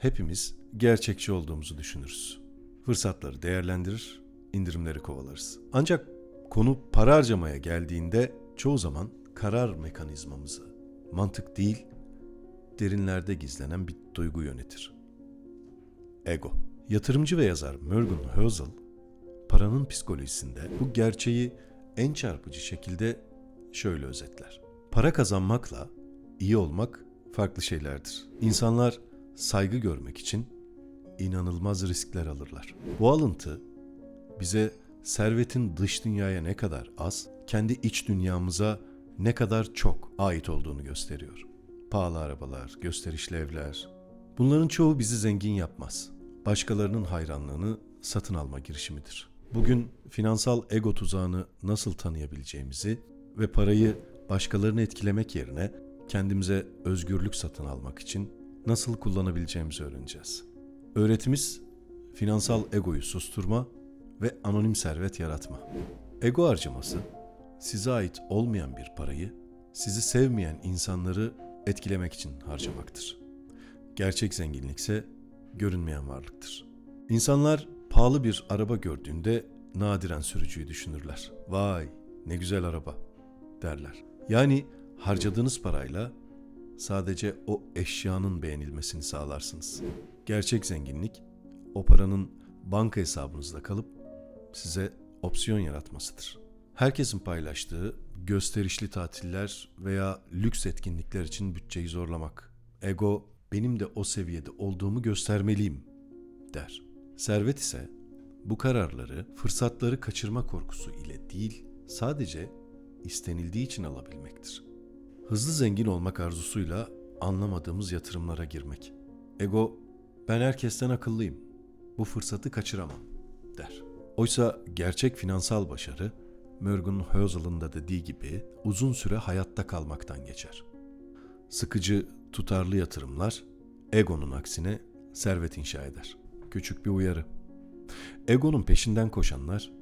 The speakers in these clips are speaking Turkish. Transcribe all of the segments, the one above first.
Hepimiz gerçekçi olduğumuzu düşünürüz. Fırsatları değerlendirir, indirimleri kovalarız. Ancak konu para harcamaya geldiğinde çoğu zaman karar mekanizmamızı mantık değil, derinlerde gizlenen bir duygu yönetir. Ego. Yatırımcı ve yazar Morgan Housel, paranın psikolojisinde bu gerçeği en çarpıcı şekilde şöyle özetler. Para kazanmakla iyi olmak farklı şeylerdir. İnsanlar saygı görmek için inanılmaz riskler alırlar. Bu alıntı bize servetin dış dünyaya ne kadar az, kendi iç dünyamıza ne kadar çok ait olduğunu gösteriyor. Pahalı arabalar, gösterişli evler. Bunların çoğu bizi zengin yapmaz. Başkalarının hayranlığını satın alma girişimidir. Bugün finansal ego tuzağını nasıl tanıyabileceğimizi ve parayı başkalarını etkilemek yerine kendimize özgürlük satın almak için nasıl kullanabileceğimizi öğreneceğiz. Öğretimiz finansal egoyu susturma ve anonim servet yaratma. Ego harcaması size ait olmayan bir parayı sizi sevmeyen insanları etkilemek için harcamaktır. Gerçek zenginlikse görünmeyen varlıktır. İnsanlar pahalı bir araba gördüğünde nadiren sürücüyü düşünürler. Vay ne güzel araba derler. Yani harcadığınız parayla sadece o eşyanın beğenilmesini sağlarsınız. Gerçek zenginlik o paranın banka hesabınızda kalıp size opsiyon yaratmasıdır. Herkesin paylaştığı gösterişli tatiller veya lüks etkinlikler için bütçeyi zorlamak. Ego benim de o seviyede olduğumu göstermeliyim der. Servet ise bu kararları fırsatları kaçırma korkusu ile değil sadece istenildiği için alabilmektir. Hızlı zengin olmak arzusuyla anlamadığımız yatırımlara girmek. Ego ben herkesten akıllıyım. Bu fırsatı kaçıramam der. Oysa gerçek finansal başarı Morgan Housel'ın da dediği gibi uzun süre hayatta kalmaktan geçer. Sıkıcı, tutarlı yatırımlar egonun aksine servet inşa eder. Küçük bir uyarı. Egonun peşinden koşanlar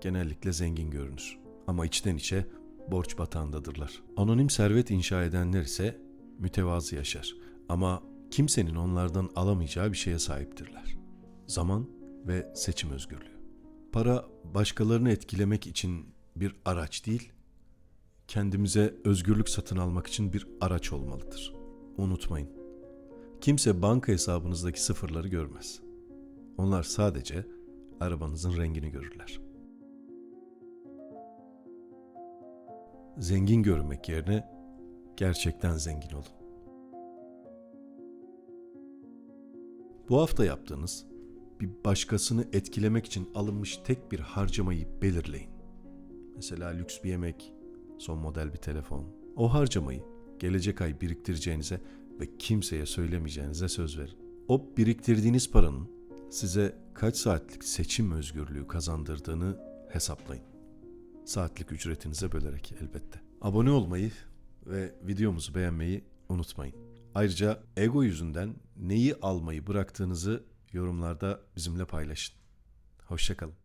genellikle zengin görünür ama içten içe borç batağındadırlar. Anonim servet inşa edenler ise mütevazı yaşar ama kimsenin onlardan alamayacağı bir şeye sahiptirler. Zaman ve seçim özgürlüğü. Para başkalarını etkilemek için bir araç değil, kendimize özgürlük satın almak için bir araç olmalıdır. Unutmayın. Kimse banka hesabınızdaki sıfırları görmez. Onlar sadece arabanızın rengini görürler. Zengin görünmek yerine gerçekten zengin olun. Bu hafta yaptığınız bir başkasını etkilemek için alınmış tek bir harcamayı belirleyin. Mesela lüks bir yemek, son model bir telefon. O harcamayı gelecek ay biriktireceğinize ve kimseye söylemeyeceğinize söz verin. O biriktirdiğiniz paranın size kaç saatlik seçim özgürlüğü kazandırdığını hesaplayın. Saatlik ücretinize bölerek elbette. Abone olmayı ve videomuzu beğenmeyi unutmayın. Ayrıca ego yüzünden neyi almayı bıraktığınızı yorumlarda bizimle paylaşın. Hoşçakalın.